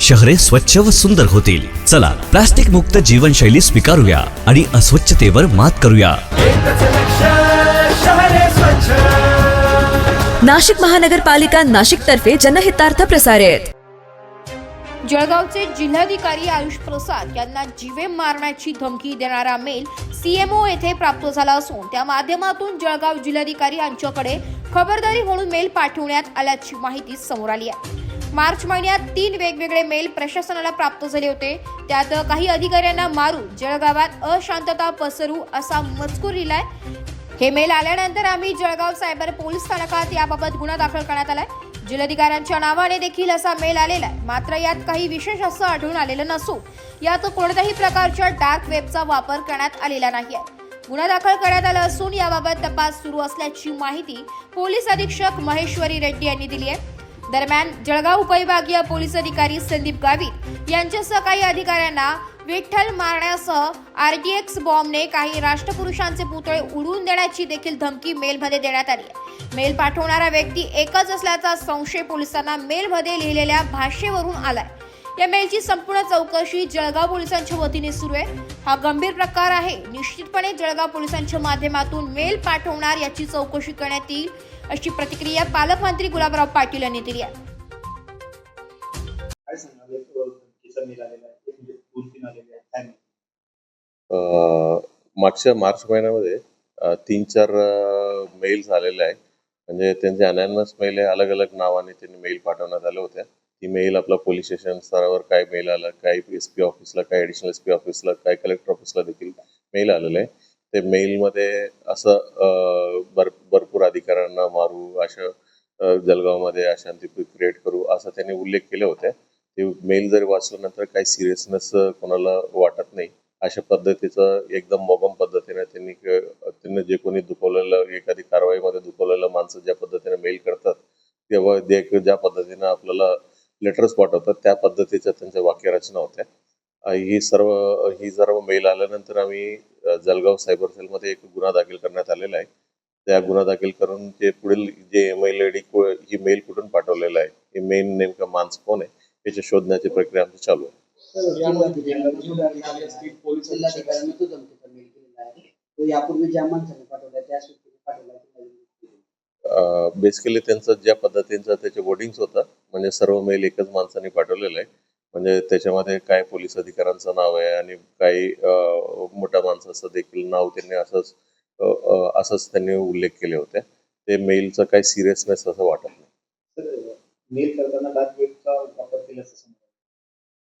शहरे स्वच्छ व सुंदर होतील. चला प्लास्टिक मुक्त जीवनशैली स्वीकारूया आणि अस्वच्छतेवर मात करूया. नाशिक महानगरपालिका नाशिक तर्फे जनहितार्थ प्रसारित. जळगावचे जिल्हाधिकारी आयुष प्रसाद यांना जीवे मारण्याची धमकी देणारा मेल सीएमओ येथे प्राप्त झाला असून त्या माध्यमातून जळगाव जिल्हाधिकारी यांच्याकडे खबरदारी म्हणून मेल पाठवण्यात आल्याची माहिती समोर आली आहे. मार्च महिन्यात तीन वेगवेगळे मेल प्रशासनाला प्राप्त झाले होते. त्यात काही अधिकाऱ्यांना मारू जळगावात अशांतता पसरू असा मजकूर लिहिलाय. हे मेल आल्यानंतर आम्ही जळगाव सायबर पोलीस स्थानकात याबाबत गुन्हा दाखल करण्यात आलाय. जिल्हाधिकाऱ्यांच्या नावाने देखील असा मेल आलेला आहे मात्र यात काही विशेष असं आढळून आलेलं नसून यात कोणत्याही प्रकारच्या डार्क वेबचा वापर करण्यात आलेला नाही आहे गुन्हा दाखल करण्यात आला असून याबाबत तपास सुरू असल्याची माहिती पोलीस अधीक्षक महेश्वरी रेड्डी यांनी दिली आहे दरम्यान जळगाव उपविभागीय पोलीस अधिकारी संदीप गावित यांच्यासह काही अधिकाऱ्यांना विठ्ठल मारण्यासह आरडीएक्स बॉम्बने काही राष्ट्रपुरुषांचे पुतळे उडवून देण्याची देखील धमकी मेलमध्ये देण्यात आली आहे. मेल पाठवणारा व्यक्ती एकच असल्याचा संशय पोलिसांना मेलमध्ये लिहिलेल्या भाषेवरून आलाय. या मेलची संपूर्ण चौकशी जळगाव पोलिसांच्या वतीने सुरू आहे. हा गंभीर प्रकार आहे. निश्चितपणे जळगाव पोलिसांच्या माध्यमातून मेल पाठवणार याची चौकशी करण्यात येईल अशी प्रतिक्रिया पालकमंत्री गुलाबराव पाटील यांनी दिली आहे. म्हणजे आहेत. मागच्या मार्च महिन्यामध्ये तीन चार मेल्स आलेले आहे म्हणजे त्यांचे अनॅनमस मेल आहे अलग अलग नावाने त्यांनी मेल पाठवण्यात आल्या होत्या. ती मेल आपला पोलीस स्टेशन स्तरावर काय मेल आला काय एस पी ऑफिसला काय ॲडिशनल एस पी ऑफिसला काय कलेक्टर ऑफिसला देखील मेल आलेलं आहे ते मेलमध्ये असं भर भरपूर अधिकाऱ्यांना मारू अशा जलगावमध्ये जळगावमध्ये अशांती क्रिएट करू असा त्यांनी उल्लेख केले होते. ते मेल जरी वाचल्यानंतर काही सिरियसनेस कोणाला वाटत नाही अशा पद्धतीचं एकदम मोगम पद्धतीने त्यांनी त्यांनी जे कोणी दुखवलेलं एखादी कारवाईमध्ये दुखवलेलं माणसं ज्या पद्धतीने मेल करतात तेव्हा ज्या पद्धतीनं आपल्याला लेटर्स पाठवतात. त्या पद्धतीच्या त्यांच्या वाक्यरचना होत्या. ही सर्व ही सर्व मेल आल्यानंतर आम्ही जळगाव सायबर सेलमध्ये एक गुन्हा दाखल करण्यात आलेला आहे. त्या गुन्हा दाखल करून ते पुढील जे मेल आय डी ही मेल कुठून पाठवलेला आहे हे मेन नेमका माणसं कोण आहे याची शोधण्याची प्रक्रिया आमची चालू आहे. पोलीस यापूर्वी ज्या माणसाने पाठवल्या त्या व्यक्तीने पाठवला की नवीन व्यक्तीने. बेसिकली त्यांचं ज्या पद्धतीचं त्याचे वोटिंग्स होतं म्हणजे सर्व मेल एकच माणसाने पाठवलेलं आहे. म्हणजे त्याच्यामध्ये काय पोलीस अधिकाऱ्यांचं नाव आहे आणि काही मोठ्या माणसाचं देखील नाव त्यांनी असंच असंच त्यांनी उल्लेख केले होते. ते मेलचं काही सिरियसनेस असं वाटत नाही. करताना डार्क वेबचा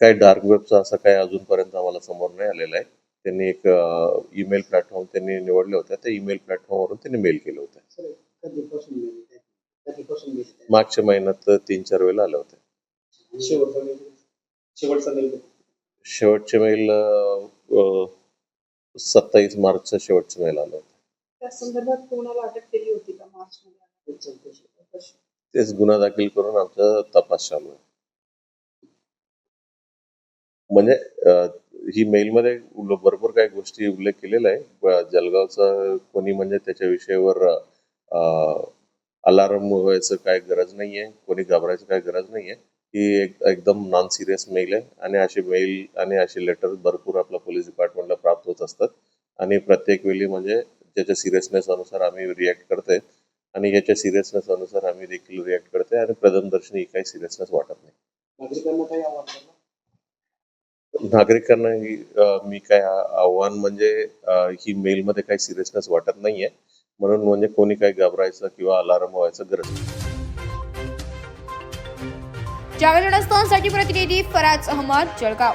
काय डार्क असं काय अजूनपर्यंत आम्हाला समोर नाही आलेलं आहे. त्यांनी एक ईमेल प्लॅटफॉर्म त्यांनी निवडले होते त्या ईमेल प्लॅटफॉर्मवरून त्यांनी मेल केले होते. मागच्या महिन्यात तीन चार वेळेला आले होते. शेवटचा मेल शेवटचा मेल सत्तावीस मार्चचा शेवटचे मेल आलं होतं. त्या संदर्भात कोणाला अटक केली होती का मार्च मध्ये ते चौकशी. कशी? तेच गुन्हा दाखल करून आमचा तपास चालू आहे म्हणजे ही मेलमध्ये भरपूर काही गोष्टी उल्लेख केलेला आहे. जळगावचा कोणी म्हणजे त्याच्या विषयावर अलार्म व्हायचं काय गरज नाहीये कोणी घाबरायचं काय गरज नाहीये. ही एक एकदम नॉन सिरियस मेल आहे आणि असे मेल आणि असे लेटर भरपूर आपल्या पोलीस डिपार्टमेंटला प्राप्त होत असतात. आणि प्रत्येक वेळी म्हणजे त्याच्या सिरियसनेस अनुसार आम्ही रिॲक्ट करतोय आणि याच्या सिरियसनेस अनुसार आम्ही देखील रिॲक्ट करतोय आणि प्रथमदर्शनी काही सिरियसनेस वाटत नाही. नागरिकांना ही मी काय आव्हान म्हणजे ही मेलमध्ये काही सिरियसनेस वाटत नाहीये. म्हणून म्हणजे कोणी काही घाबरायचं किंवा अलार्म व्हायचं गरज जागरण प्रतिनिधी फराज अहमद जळगाव.